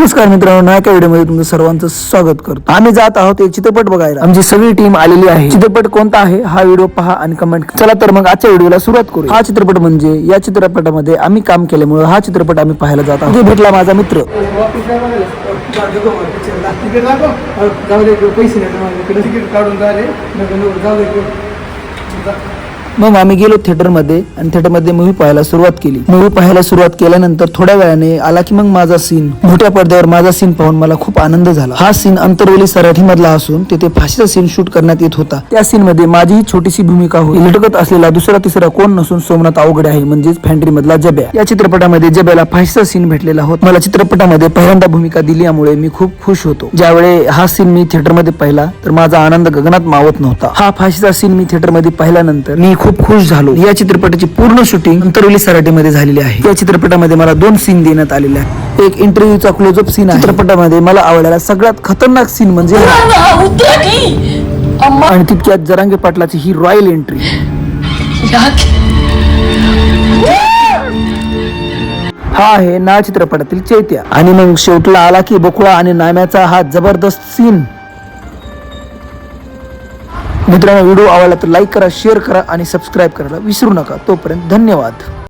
नमस्कार मित्रांनो नायका व्हिडिओमध्ये तुमचं सर्वांचं स्वागत करतो. आम्ही जात आहोत एक चित्रपट बघायला. आमची सगळी टीम आलेली आहे. चित्रपट कोणता आहे? हा व्हिडिओ पहा आणि कमेंट चला तर मग आजच्या व्हिडिओला सुरुवात करू हा चित्रपट म्हणजे या चित्रपटामध्ये आम्ही काम केल्यामुळे हा चित्रपट आम्ही पाहायला जात आहोत. इथे भेटला माझा मित्र. मग आम्ही गेलो थिएटरमध्ये आणि थिएटरमध्ये मूवी पाहायला सुरुवात केली. मूवी पाहायला सुरुवात केल्यानंतर थोड्या वेळाने आला की मग माझा सीन मोठ्या पडद्यावर माझा सीन पाहून मला खूप आनंद झाला. हा सीन अंतरवेली सराठी मधला असून तेथे फाशीचा सीन शूट करण्यात येत होता. त्या सीन मध्ये माझी छोटीशी भूमिका होती. लटकत असलेला दुसरा तिसरा कोण नसून सोमनाथ अवघड आहे म्हणजेच फॅन्ट्री मधला जब्या. या चित्रपटामध्ये जब्याला फाशीचा सीन भेटलेला होता. मला चित्रपटामध्ये पहिल्यांदा भूमिका दिल्यामुळे मी खूप खुश होतो. ज्यावेळी हा सीन मी थिएटरमध्ये पाहिला तर माझा आनंद गगनात मावत नव्हता. हा फाशीचा सीन मी थिएटरमध्ये पाहिल्यानंतर मी खूप खुश झालो. या चित्रपटाची पूर्ण शूटिंग अंतरवली सराटीमध्ये झालेली आहे. या चित्रपटामध्ये मला दोन सीन देण्यात आलेले आहेत. एक इंटरव्ह्यूचा क्लोजअप सीन आहे. चित्रपटामध्ये मला आवडलेला सगळ्यात खतरनाक सीन म्हणजे. आणि तितक्यात जरांगे पाटलाची ही रॉयल एंट्री हा आहे ना चित्रपटातील चैत्या. आणि मग शेवटला आला की बकुळा आणि नाम्याचा हा जबरदस्त सीन मित्रांनो व्हिडिओ आवडला तर लाईक करा शेअर करा आणि सबस्क्राईब करायला विसरू नका. तोपर्यंत धन्यवाद.